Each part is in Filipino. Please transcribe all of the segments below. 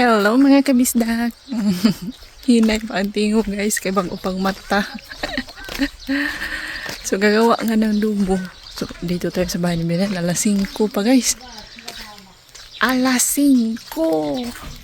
Hello mga kabisdak. Hinay pa ang guys kay bang upang mata. so gagawa nga ng dubo. So dito tayo sa bahay ni Belen. Alas 5 pa guys. Alas 5.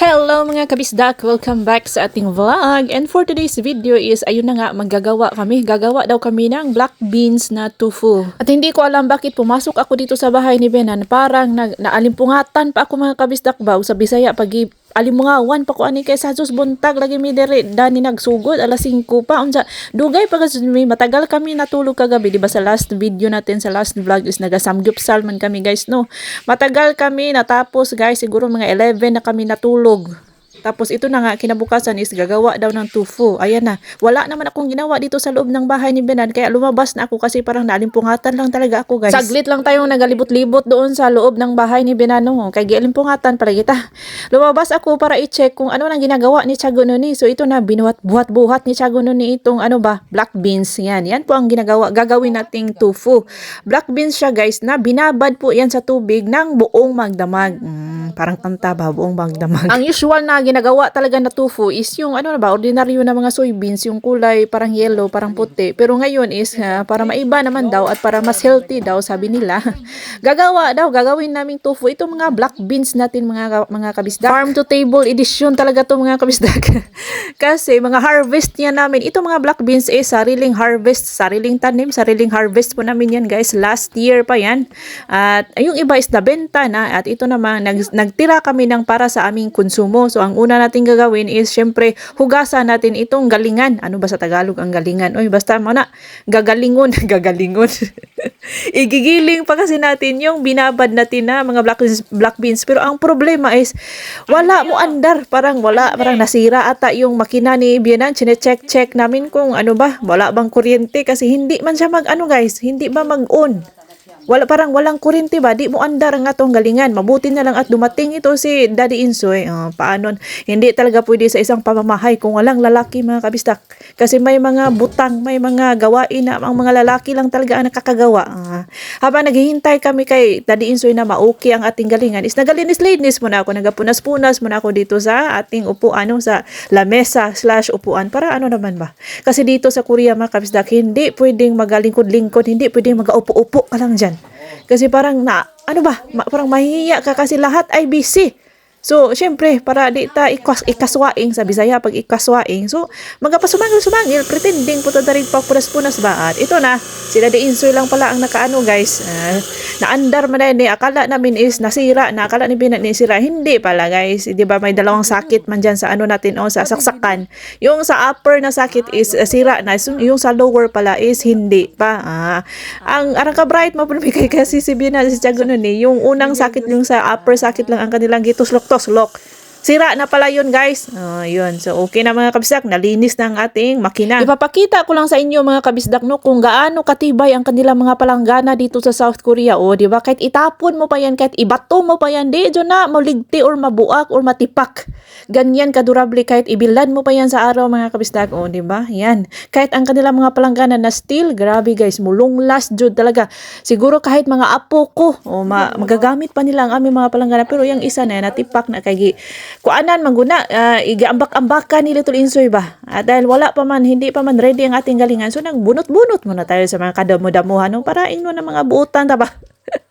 Hello mga kabisdak! Welcome back sa ating vlog. And for today's video is, ayun na nga, maggagawa kami. Gagawa daw kami ng black beans na tofu. At hindi ko alam bakit pumasok ako dito sa bahay ni Benan. Parang na, naalimpungatan pa ako mga kabisdak ba? Sa Bisaya, pag alimungawan pa ko ani kay sa sus buntag lagi mi diri dani nagsugod alas 5 pa unsa dugay pa kasi matagal kami natulog kagabi di ba sa last video natin sa last vlog is nagasamgyupsal man kami guys no matagal kami natapos guys siguro mga 11 na kami natulog tapos ito na nga, kinabukasan is gagawa daw ng tofu. Ayan na. Wala naman akong ginawa dito sa loob ng bahay ni Benan. Kaya lumabas na ako kasi parang nalimpungatan lang talaga ako guys. Saglit lang tayong nagalibot-libot doon sa loob ng bahay ni Benan. No? Kaya gialimpungatan pala kita. Lumabas ako para i-check kung ano nang ginagawa ni Tiago Nuni. So ito na, binuhat-buhat-buhat ni Tiago Nuni itong ano ba, black beans. Yan. Yan po ang ginagawa. Gagawin nating tofu. Black beans siya guys na binabad po yan sa tubig ng buong magdamag. Mm, parang kanta ba, buong magdamag. Ang usual na ginagawa talaga na tofu is yung ano na ba, ordinaryo na mga soybeans, yung kulay parang yellow, parang puti. Pero ngayon is ah, para maiba naman daw at para mas healthy daw sabi nila. Gagawa daw, gagawin naming tofu. Ito mga black beans natin mga mga kabisdak. Farm to table edition talaga to mga kabisdak. Kasi mga harvest niya namin. Ito mga black beans is sariling harvest, sariling tanim, sariling harvest po namin yan guys. Last year pa yan. At yung iba is nabenta na at ito naman nag, nagtira kami ng para sa aming konsumo. So ang una natin gagawin is syempre hugasan natin itong galingan. Ano ba sa Tagalog ang galingan? Oy, basta mo na gagalingon, gagalingon. Igigiling pa kasi natin yung binabad natin na mga black beans, black beans. Pero ang problema is wala mo andar, parang wala, parang nasira ata yung makina ni Bianan. Chine-check-check namin kung ano ba, wala bang kuryente kasi hindi man siya mag ano guys, hindi ba mag-on. Wala parang walang kuryente ba? Di mo andar nga tong galingan. Mabuti na lang at dumating ito si Daddy Insoy. Uh, paano? Hindi talaga pwede sa isang pamamahay kung walang lalaki mga kabistak. Kasi may mga butang, may mga gawain na ang mga lalaki lang talaga ang nakakagawa. Uh, habang naghihintay kami kay Daddy Insoy na ma-okay ang ating galingan, is nagalinis-linis muna ako, nagapunas-punas muna ako dito sa ating upuan, ano, sa lamesa slash upuan para ano naman ba? Kasi dito sa Korea mga kabistak, hindi pwedeng magalingkod-lingkod, hindi pwedeng mag-upo-upo ka lang dyan. Kasi parang na, ano ba, parang mahihiya ka kasi lahat ay busy. So, syempre, para di ta ikas, ikaswaing sa Bisaya, pag ikaswaing, so, magapasumangil-sumangil, pretending puto na rin pa punas-punas ba? At ito na, sila di insoy lang pala ang nakaano guys, uh, naandar man eh. akala namin is nasira, na akala ni Binat ni sira, hindi pala guys, di ba may dalawang sakit man dyan sa ano natin, o sa saksakan. Yung sa upper na sakit is uh, sira na, yung sa lower pala is hindi pa. Ah, ang arang ka bright mo kay kasi si Binat, si Tiago nun eh, yung unang sakit, yung sa upper sakit lang ang kanilang gituslok Tos lok. Sira na pala yun guys. Uh, yun. So okay na mga kabisdak. Nalinis na ang ating makina. Ipapakita ko lang sa inyo mga kabisdak no kung gaano katibay ang kanilang mga palanggana dito sa South Korea. O di ba kahit itapon mo pa yan, kahit ibato mo pa yan, di na maligti or mabuak or matipak. Ganyan kadurable kahit ibilad mo pa yan sa araw mga kabisdak. O di ba? Yan. Kahit ang kanilang mga palanggana na steel, grabe guys, mulong last jud talaga. Siguro kahit mga apo ko, o ma- magagamit pa nila ang aming mga palanggana. Pero yung isa na yan, natipak na kay kuanan mangguna uh, igaambak-ambakan ni Little Insoy ba? At dahil wala pa man hindi pa man ready ang ating galingan. So nagbunot-bunot muna tayo sa mga kadamo-damuhan no, para ingno ng mga buutan ta ba?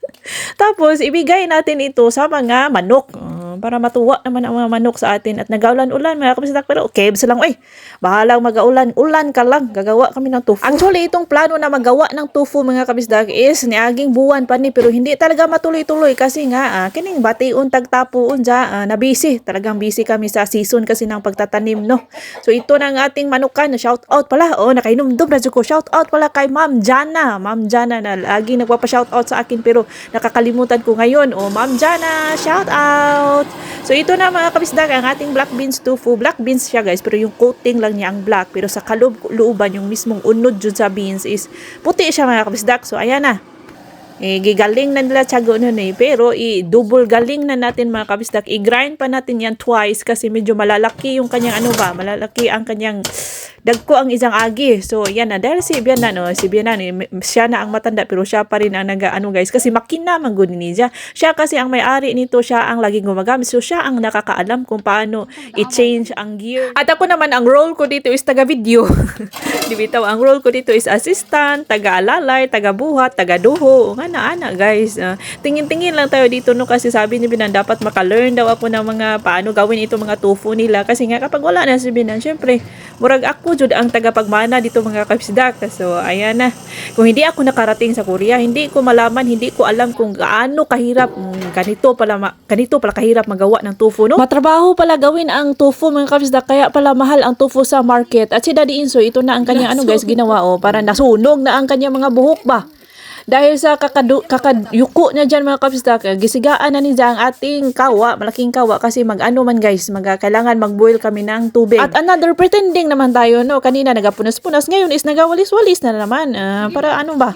Tapos ibigay natin ito sa mga manok uh, para matuwa naman ang mga manok sa atin at nagaulan-ulan mga kapasitak pero okay basta lang oy bahalang magaulan. Ulan ka lang. Gagawa kami ng tofu. Actually itong plano na magawa ng tofu mga kabisdak is niaging buwan pa ni pero hindi talaga matuloy-tuloy. Kasi nga uh, kining batiun tagtapuon ja uh, na busy. Talagang busy kami sa season kasi ng pagtatanim no? So ito na ang ating manukan. Shout out pala. Oh nakainomdom na ko shout out pala kay Ma'am Jana. Ma'am Jana na lagi nagpapa shout out sa akin pero nakakalimutan ko ngayon. Oh Ma'am Jana shout out So ito na mga kabisdak ang ating black beans tofu. Black beans siya guys pero yung coating lang niya ang black pero sa kaloob looban yung mismong unod jud sa beans is puti siya mga kabisdak. So ayan na. Eh, gigaling na nila tiyago nun eh. Pero, i-double galing na natin mga kabisdak. I-grind pa natin yan twice kasi medyo malalaki yung kanyang ano ba, malalaki ang kanyang dagko ang isang agi. So, yan na. Dahil si Bian na, no, si Bian na, eh, siya na ang matanda pero siya pa rin ang nag, ano guys, kasi makina man siya. Siya kasi ang may-ari nito, siya ang laging gumagamit. So, siya ang nakakaalam kung paano i-change ang gear. At ako naman, ang role ko dito is taga-video. Di bitaw, ang role ko dito is assistant, taga-alalay, taga-buhat, taga-duho. Nga na, ana, guys. Ah, tingin-tingin lang tayo dito, no, kasi sabi ni Binan, dapat maka-learn daw ako ng mga paano gawin ito mga tofu nila. Kasi nga, kapag wala na si Binan, syempre, murag ako jud ang tagapagmana dito mga kapsdak. So, ayan na. Kung hindi ako nakarating sa Korea, hindi ko malaman, hindi ko alam kung gaano kahirap, mm, ganito pala, ganito pala kahirap magawa ng tofu, no? Matrabaho pala gawin ang tofu mga kapsdak, kaya pala mahal ang tofu sa market. At si Daddy Inso, ito na ang kanyang ano guys, ginawa, oh, para nasunog na ang kanyang mga buhok ba? Dahil sa kakadu, kakayuko niya dyan mga kapstak, gisigaan na niya ang ating kawa, malaking kawa, kasi mag-ano man guys, mag, kailangan mag-boil kami ng tubig. At another pretending naman tayo, no? Kanina nagapunas-punas, ngayon is nagawalis-walis na naman. Ah, para ano ba?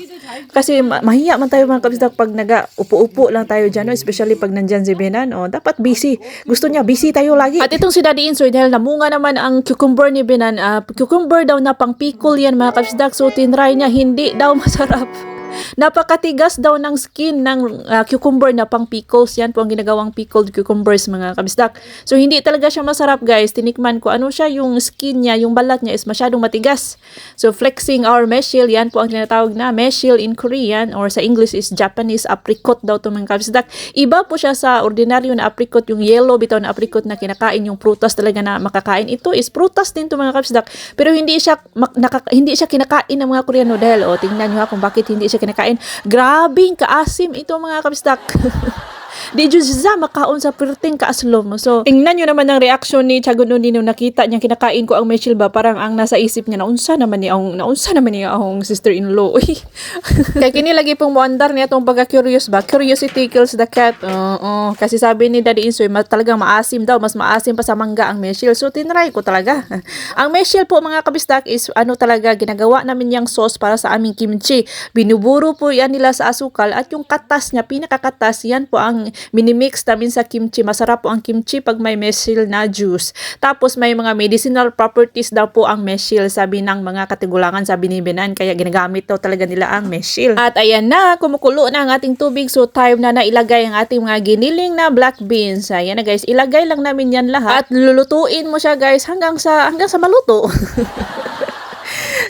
Kasi ma- mahiya man tayo mga kapstak pag naga-upo-upo lang tayo dyan, no? especially pag nandyan si Benan, oh, dapat busy. Gusto niya, busy tayo lagi. At itong si Daddy Insoy, dahil namunga naman ang cucumber ni Benan, ah, cucumber daw na pang pickle yan mga kapstak, so tinry niya, hindi daw masarap. Napakatigas daw ng skin ng ah, cucumber na pang pickles. Yan po ang ginagawang pickled cucumbers mga kabisdak. So hindi talaga siya masarap guys. Tinikman ko ano siya yung skin niya, yung balat niya is masyadong matigas. So flexing our meshil, yan po ang tinatawag na meshil in Korean or sa English is Japanese apricot daw to mga kabisdak. Iba po siya sa ordinaryo na apricot, yung yellow bitaw na apricot na kinakain, yung prutas talaga na makakain. Ito is prutas din to mga kabisdak. Pero hindi siya mak- nakaka- hindi siya kinakain ng mga Koreano dahil o tingnan niyo ha kung bakit hindi siya kinakain. Grabing kaasim ito mga kabisdak. Di jud siya makaon sa perting kaaslom. So, tingnan nyo naman ang reaction ni Chagunon nung nakita niya kinakain ko ang Michelle ba. Parang ang nasa isip niya, naunsa naman niya ang, naunsa naman niya ang sister-in-law. Kaya kini lagi pong muandar niya itong pagka-curious ba. Curiosity kills the cat. Oo. kasi sabi ni Daddy Insoy, talagang maasim daw. Mas maasim pa sa mangga ang Michelle. So, tinry ko talaga. ang Michelle po mga kabistak is ano talaga, ginagawa namin yung sauce para sa aming kimchi. Binuburo po yan nila sa asukal at yung katas niya, pinakakatas, yan po ang minimix namin sa kimchi. Masarap po ang kimchi pag may mesil na juice. Tapos may mga medicinal properties daw po ang mesil, sabi ng mga katigulangan, sabi ni Benan. Kaya ginagamit daw talaga nila ang mesil. At ayan na, kumukulo na ang ating tubig. So time na na ilagay ang ating mga giniling na black beans. Ayan na guys, ilagay lang namin yan lahat. At lulutuin mo siya guys hanggang sa hanggang sa maluto.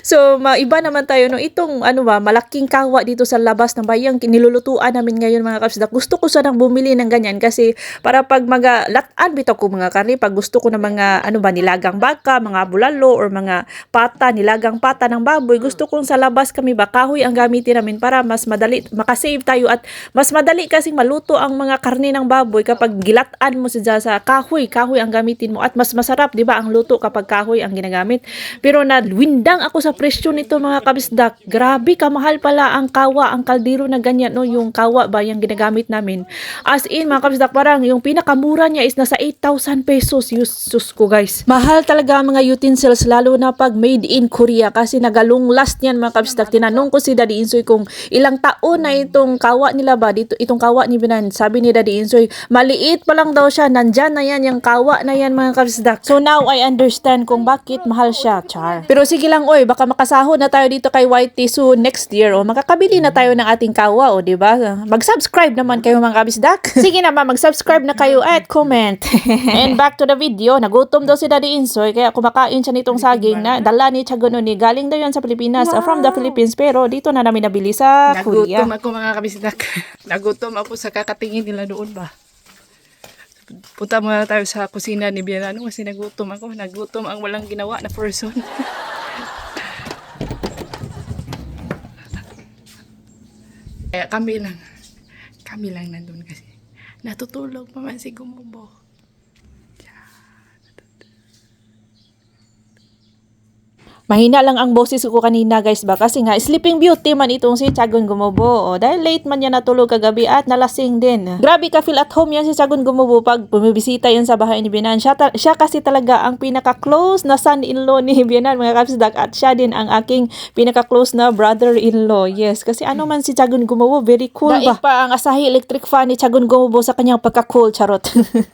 So, maiba naman tayo no itong ano ba, malaking kawa dito sa labas ng bayang nilulutuan namin ngayon mga kapsdak. Gusto ko sanang bumili ng ganyan kasi para pag mga latan bitaw ko mga karne, pag gusto ko ng mga ano ba nilagang baka, mga bulalo or mga pata, nilagang pata ng baboy, gusto kong sa labas kami ba kahoy ang gamitin namin para mas madali makasave tayo at mas madali kasing maluto ang mga karne ng baboy kapag gilatan mo siya sa kahoy, kahoy ang gamitin mo at mas masarap, 'di ba, ang luto kapag kahoy ang ginagamit. Pero nadwindang ako sa presyo nito mga kabisdak. Grabe kamahal pala ang kawa, ang kaldero na ganyan, no? Yung kawa ba yung ginagamit namin. As in, mga kabisdak, parang yung pinakamura niya is nasa 8,000 pesos. Yusus ko, guys. Mahal talaga ang mga utensils, lalo na pag made in Korea kasi nagalong last niyan mga kabisdak. Tinanong ko si Daddy Insoy kung ilang taon na itong kawa nila ba, dito, itong kawa ni Binan. Sabi ni Daddy Insoy, maliit pa lang daw siya, nandyan na yan, yung kawa na yan mga kabisdak. So now I understand kung bakit mahal siya, char. Pero sige lang, oy, baka makasahod na tayo dito kay YT soon next year o makakabili na tayo ng ating kawa o di ba? Mag-subscribe naman kayo mga kabisdak. Sige naman, mag-subscribe na kayo at comment. And back to the video, nagutom daw si Daddy Insoy kaya kumakain siya nitong saging na dala ni Chagononi. Galing daw yan sa Pilipinas, uh, from the Philippines pero dito na namin nabili sa Korea. Nagutom ako mga kabisdak. Nagutom ako sa kakatingin nila doon ba. Punta muna tayo sa kusina ni Bianano kasi nagutom ako. Nagutom ang walang ginawa na person. Kaya kami lang. Kami lang nandun kasi. Natutulog pa man si Gumubo. Mahina lang ang boses ko kanina guys ba kasi nga sleeping beauty man itong si Chagun Gumubo. O, dahil late man niya natulog kagabi at nalasing din. Grabe ka feel at home yan si Chagun Gumubo pag bumibisita yan sa bahay ni Bianan. Siya, siya kasi talaga ang pinaka-close na son-in-law ni Bianan mga kapsdak at siya din ang aking pinaka-close na brother-in-law. Yes, kasi ano man si Chagun Gumubo, very cool ba? pa ang asahi electric fan ni Chagun Gumubo sa kanyang pagka-cool, charot.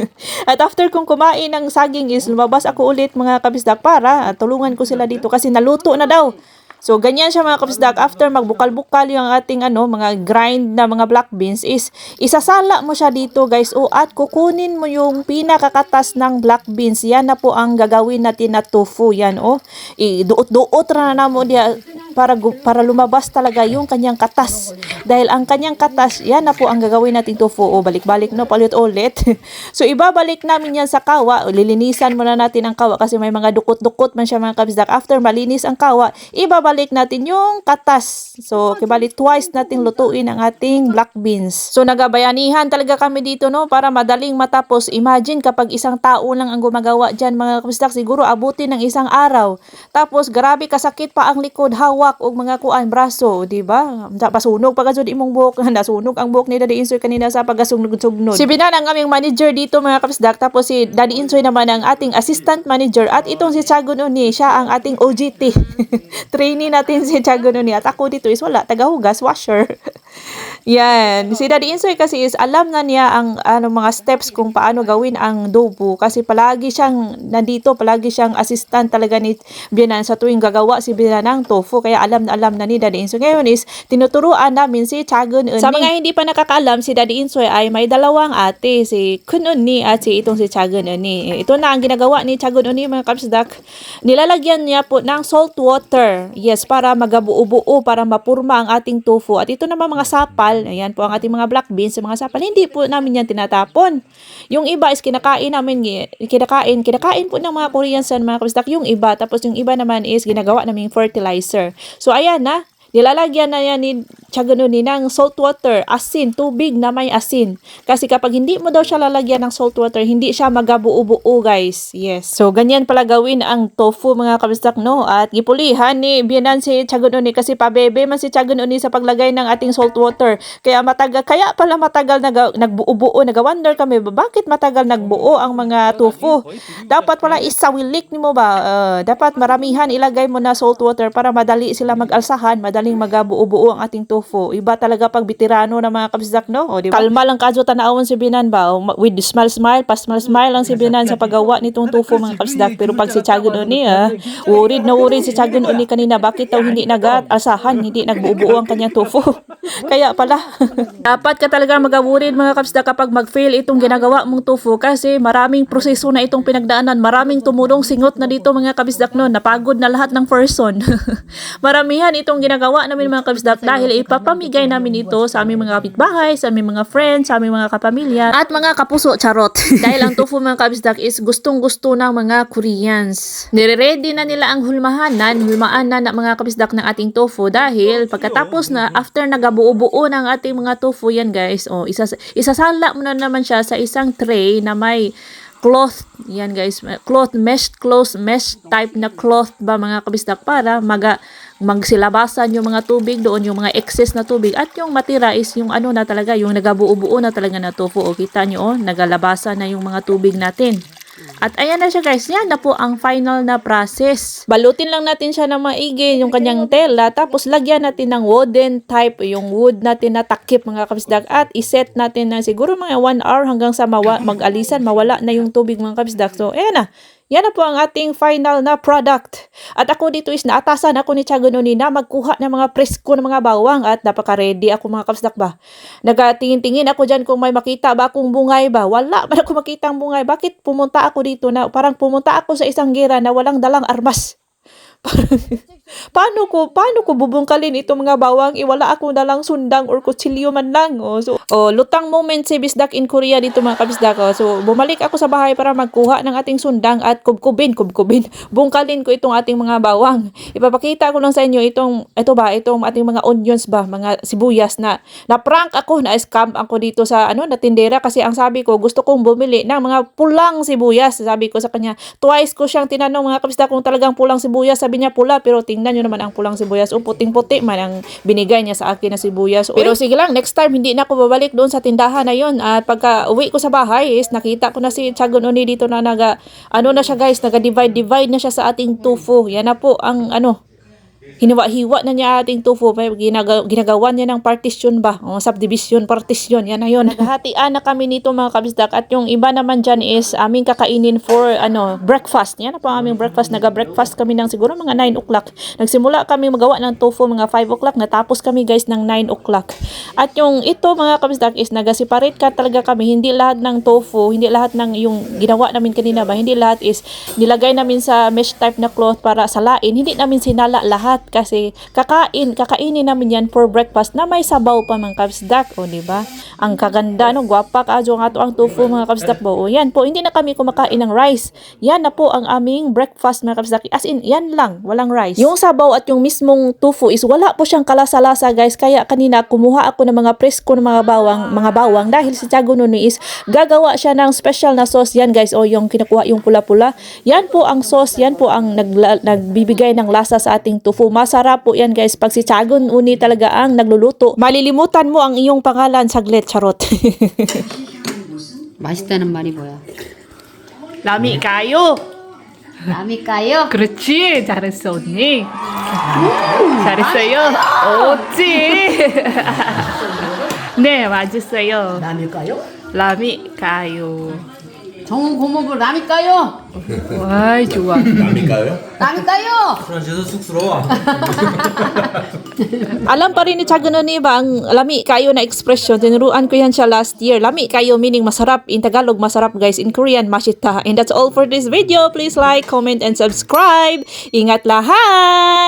at after kong kumain ng saging is lumabas ako ulit mga kabisdak para tulungan ko sila dito kasi naluto na daw. So, ganyan siya mga kabisdak. After magbukal-bukal yung ating ano, mga grind na mga black beans is isasala mo siya dito guys. O at kukunin mo yung pinakakatas ng black beans. Yan na po ang gagawin natin na tofu. Yan o. Iduot-duot na na mo diya para, para lumabas talaga yung kanyang katas. Dahil ang kanyang katas, yan na po ang gagawin natin tofu. O balik-balik no, palit-ulit. so, ibabalik namin yan sa kawa. Lilinisan muna natin ang kawa kasi may mga dukot-dukot man siya mga kabisdak. After malinis ang kawa, ibabalik natin yung katas. So, kibalik twice natin lutuin ang ating black beans. So, nagabayanihan talaga kami dito no para madaling matapos. Imagine kapag isang tao lang ang gumagawa dyan mga kabisdak, siguro abutin ng isang araw. Tapos, grabe kasakit pa ang likod, hawak og mga kuan braso, di ba? Pasunog pa kasud imong buhok, nasunog ang buhok ni Daddy Insoy kanina sa pagasunog-sugnod. Si Binan ang aming manager dito mga kabisdak, tapos si Daddy Insoy naman ang ating assistant manager at itong si Chagun Uni, siya ang ating OGT. Trainee natin si Chagun Uni at ako dito is wala, tagahugas, washer. Yan. Si Daddy Insoy kasi is alam na niya ang ano mga steps kung paano gawin ang dobo kasi palagi siyang nandito, palagi siyang assistant talaga ni Bianan sa tuwing gagawa si Bianan ng tofu kaya alam na alam na ni Daddy Insoy. Ngayon is tinuturuan namin si Chagun Uni. Sa mga hindi pa nakakaalam, si Daddy Insoy ay may dalawang ate, si Kun Uni at si itong si Chagun Uni. Ito na ang ginagawa ni Chagun Uni mga kapsdak. Nilalagyan niya po ng salt water. Yes, para magabuo-buo, para mapurma ang ating tofu. At ito naman mga sapal, ayan po ang ating mga black beans, mga sapal, hindi po namin yan tinatapon. Yung iba is kinakain namin, kinakain, kinakain po ng mga Koreans yan, mga kabistak, yung iba. Tapos yung iba naman is ginagawa namin fertilizer. So ayan na, Nilalagyan na yan ni Chaganuni ng salt water, asin, tubig na may asin. Kasi kapag hindi mo daw siya lalagyan ng salt water, hindi siya magabuo-buo guys. Yes. So, ganyan pala gawin ang tofu mga kabistak no. At gipulihan ni Bianan si Chaganuni kasi pabebe man si Chaganuni sa paglagay ng ating salt water. Kaya matagal, kaya pala matagal nag, nagbuo-buo. Nag-wonder kami, ba, bakit matagal nagbuo ang mga tofu? Dapat pala isawilik ni mo ba? Uh, dapat maramihan ilagay mo na salt water para madali sila mag-alsahan, madaling magabuo-buo ang ating tofu. Iba talaga pag bitirano na mga kabisdak, no? O, di ba? Kalma lang kadyo tanawon si Binan ba? O, With smile smile, pa smile smile lang si Binan sa paggawa nitong tofu mga kabisdak. Pero pag si Chagun Uni, ah, urid na urid si Chagun Uni kanina. Bakit daw hindi nag-alsahan, hindi nagbuo-buo ang kanyang tofu? Kaya pala. Dapat ka talaga magaburid mga kabisdak kapag mag-fail itong ginagawa mong tofu kasi maraming proseso na itong pinagdaanan. Maraming tumulong singot na dito mga kabisdak no. Napagod na lahat ng person. Maramihan itong ginagawa namin mga kabisdak dahil ipapamigay namin ito sa aming mga kapitbahay, sa aming mga friends, sa aming mga kapamilya, at mga kapuso, charot. dahil ang tofu mga kabisdak is gustong-gusto ng mga Koreans. Nire-ready na nila ang hulmahanan, hulmaan na ng mga kabisdak ng ating tofu dahil pagkatapos na after nagabuo-buo ng ating mga tofu yan guys, oh, isas isasala mo na naman siya sa isang tray na may cloth, yan guys, cloth, mesh cloth, mesh type na cloth ba mga kabisdak para maga magsilabasan yung mga tubig doon, yung mga excess na tubig at yung matira is yung ano na talaga, yung nagabuo-buo na talaga na tofu. O kita nyo, oh, nagalabasan na yung mga tubig natin. At ayan na siya guys, yan na po ang final na process. Balutin lang natin siya ng maigi, yung kanyang tela, tapos lagyan natin ng wooden type, yung wood natin na takip mga kabisdak, at iset natin na siguro mga 1 hour hanggang sa mag-alisan, mawala na yung tubig mga kabisdak. So, ayan na. Yan na po ang ating final na product. At ako dito is naatasan ako ni Chagununi na magkuha ng mga presko ng mga bawang at napaka-ready ako mga kapsdak ba. Nagatingin-tingin ako dyan kung may makita ba akong bungay ba. Wala man ako makita ang bungay. Bakit pumunta ako dito na parang pumunta ako sa isang gira na walang dalang armas. Parang, paano ko, paano ko bubungkalin itong mga bawang? Iwala ako na lang sundang or kutsilyo man lang. Oh, so, oh, lutang moment si Bisdak in Korea dito mga kabisdak. Oh. So, bumalik ako sa bahay para magkuha ng ating sundang at kubkubin, kubkubin. Bungkalin ko itong ating mga bawang. Ipapakita ko lang sa inyo itong, ito ba, itong ating mga onions ba, mga sibuyas na, na prank ako, na scam ako dito sa, ano, na tindera kasi ang sabi ko, gusto kong bumili ng mga pulang sibuyas. Sabi ko sa kanya, twice ko siyang tinanong mga kabisdak kung talagang pulang sibuyas. Sabi niya pula, pero tingnan nyo naman ang pulang sibuyas. O puting-puti man ang binigay niya sa akin na sibuyas. Pero sige lang, next time hindi na ako babalik doon sa tindahan na yon. At pagka uwi ko sa bahay is nakita ko na si Chagon Oni dito na naga, ano na siya guys, naga-divide-divide na siya sa ating tofu. Yan na po ang ano, hiniwa-hiwa na niya ating tofu. May ginaga, ginagawa niya ng partition ba? O, subdivision, partition. Yan na yun. Naghahatian na kami nito mga kabisdak. At yung iba naman dyan is aming kakainin for ano breakfast. Yan na po aming breakfast. Naga-breakfast kami ng siguro mga 9 o'clock. Nagsimula kami magawa ng tofu mga 5 o'clock. Natapos kami guys ng 9 o'clock. At yung ito mga kabisdak is nag-separate ka talaga kami. Hindi lahat ng tofu, hindi lahat ng yung ginawa namin kanina ba, hindi lahat is nilagay namin sa mesh type na cloth para salain. Hindi namin sinala lahat kasi kakain, kakainin namin yan for breakfast na may sabaw pa mga kabisdak. O, di ba? Ang kaganda, no? Gwapa ka, ang ato ang tofu mga kabisdak po. O, yan po, hindi na kami kumakain ng rice. Yan na po ang aming breakfast mga kabisdak. As in, yan lang, walang rice. Yung sabaw at yung mismong tofu is wala po siyang kalasa-lasa guys. Kaya kanina kumuha ako ng mga presko ng mga bawang, mga bawang dahil si Tiago Nuni is gagawa siya ng special na sauce yan guys. O yung kinukuha yung pula-pula. Yan po ang sauce, yan po ang nagla- nagbibigay ng lasa sa ating tofu. Masarap po yan guys. Pag si Tiago Nuni talaga ang nagluluto, malilimutan mo ang iyong pangalan saglit, charot. 맛있다는 말이 뭐야? Lami kayo! 남이까요? 그렇지! 잘했어, 언니. 잘했어요. 옳지! 네, 맞았어요. 남일까요? 라미 가요. 정은 고모부 남일까요? 와이, 좋아. 남일까요? 남일까요? 프랑스에서 쑥스러워. Alam pa rin ni Tiago Nuni ba ang lami kayo na expression. Tinuruan ko yan siya last year. Lami kayo meaning masarap. In Tagalog, masarap guys. In Korean, mashita. And that's all for this video. Please like, comment, and subscribe. Ingat lahat!